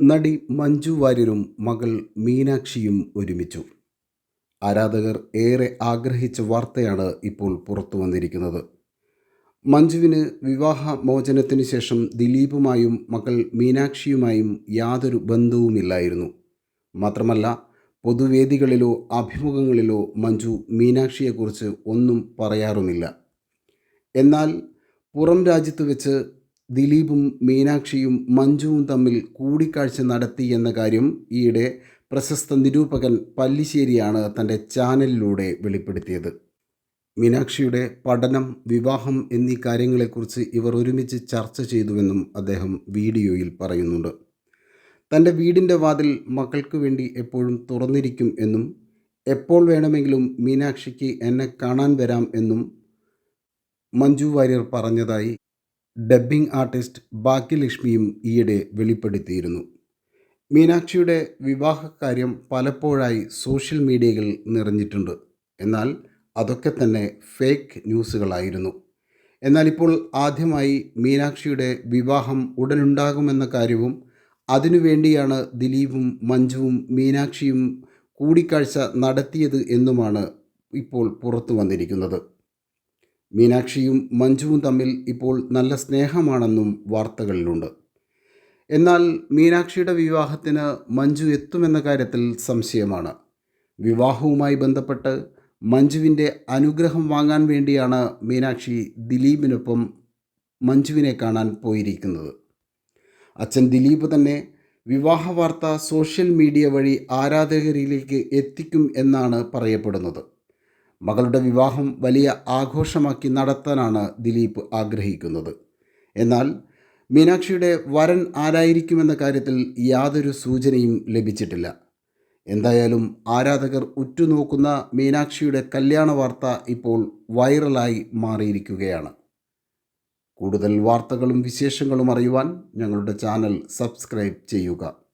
നടി മഞ്ജു വാര്യരും മകൾ മീനാക്ഷിയും ഒരുമിച്ചു. ആരാധകർ ഏറെ ആഗ്രഹിച്ച വാർത്തയാണ് ഇപ്പോൾ പുറത്തു വന്നിരിക്കുന്നത്. മഞ്ജുവിന് വിവാഹ മോചനത്തിന് ശേഷം ദിലീപുമായും മകൾ മീനാക്ഷിയുമായും യാതൊരു ബന്ധവുമില്ലായിരുന്നു. മാത്രമല്ല പൊതുവേദികളിലോ അഭിമുഖങ്ങളിലോ മഞ്ജു മീനാക്ഷിയെക്കുറിച്ച് ഒന്നും പറയാറുമില്ല. എന്നാൽ പുറം രാജ്യത്ത് വെച്ച് ദിലീപും മീനാക്ഷിയും മഞ്ജുവും തമ്മിൽ കൂടിക്കാഴ്ച നടത്തി എന്ന കാര്യം ഈയിടെ പ്രശസ്ത നിരൂപകൻ പല്ലിശ്ശേരിയാണ് തന്റെ ചാനലിലൂടെ വെളിപ്പെടുത്തിയത്. മീനാക്ഷിയുടെ പഠനം വിവാഹം എന്നീ കാര്യങ്ങളെക്കുറിച്ച് ഇവർ ഒരുമിച്ച് ചർച്ച ചെയ്തുവെന്നും അദ്ദേഹം വീഡിയോയിൽ പറയുന്നുണ്ട്. തന്റെ വീടിന്റെ വാതിൽ മക്കൾക്ക് വേണ്ടി എപ്പോഴും തുറന്നിരിക്കും എന്നും എപ്പോൾ വേണമെങ്കിലും മീനാക്ഷിക്ക് എന്നെ കാണാൻ വരാം എന്നും മഞ്ജു വാര്യർ പറഞ്ഞതായി ഡബ്ബിംഗ് ആർട്ടിസ്റ്റ് ഭാഗ്യലക്ഷ്മിയും ഈയിടെ വെളിപ്പെടുത്തിയിരുന്നു. മീനാക്ഷിയുടെ വിവാഹകാര്യം പലപ്പോഴായി സോഷ്യൽ മീഡിയയിൽ നിറഞ്ഞിട്ടുണ്ട്. എന്നാൽ അതൊക്കെ തന്നെ ഫേക്ക് ന്യൂസുകളായിരുന്നു. എന്നാൽ ഇപ്പോൾ ആദ്യമായി മീനാക്ഷിയുടെ വിവാഹം ഉടനുണ്ടാകുമെന്ന കാര്യവും അതിനുവേണ്ടിയാണ് ദിലീപും മഞ്ജുവും മീനാക്ഷിയും കൂടിക്കാഴ്ച നടത്തിയത് എന്നുമാണ് ഇപ്പോൾ പുറത്തു വന്നിരിക്കുന്നത്. മീനാക്ഷിയും മഞ്ജുവും തമ്മിൽ ഇപ്പോൾ നല്ല സ്നേഹമാണെന്നും വാർത്തകളിലുണ്ട്. എന്നാൽ മീനാക്ഷിയുടെ വിവാഹത്തിന് മഞ്ജു എത്തുമെന്ന കാര്യത്തിൽ സംശയമാണ്. വിവാഹവുമായി ബന്ധപ്പെട്ട് മഞ്ജുവിന്റെ അനുഗ്രഹം വാങ്ങാൻ വേണ്ടിയാണ് മീനാക്ഷി ദിലീപിനൊപ്പം മഞ്ജുവിനെ കാണാൻ പോയിരിക്കുന്നത്. അച്ഛൻ ദിലീപ് തന്നെ വിവാഹ വാർത്ത സോഷ്യൽ മീഡിയ വഴി ആരാധകരിലേക്ക് എത്തിക്കും എന്നാണ് പറയപ്പെടുന്നത്. മകളുടെ വിവാഹം വലിയ ആഘോഷമാക്കി നടത്താനാണ് ദിലീപ് ആഗ്രഹിക്കുന്നത്. എന്നാൽ മീനാക്ഷിയുടെ വരൻ ആരായിരിക്കുമെന്ന കാര്യത്തിൽ യാതൊരു സൂചനയും ലഭിച്ചിട്ടില്ല. എന്തായാലും ആരാധകർ ഉറ്റുനോക്കുന്ന മീനാക്ഷിയുടെ കല്യാണ വാർത്ത ഇപ്പോൾ വൈറലായി മാറിയിരിക്കുകയാണ്. കൂടുതൽ വാർത്തകളും വിശേഷങ്ങളും അറിയുവാൻ ഞങ്ങളുടെ ചാനൽ സബ്സ്ക്രൈബ് ചെയ്യുക.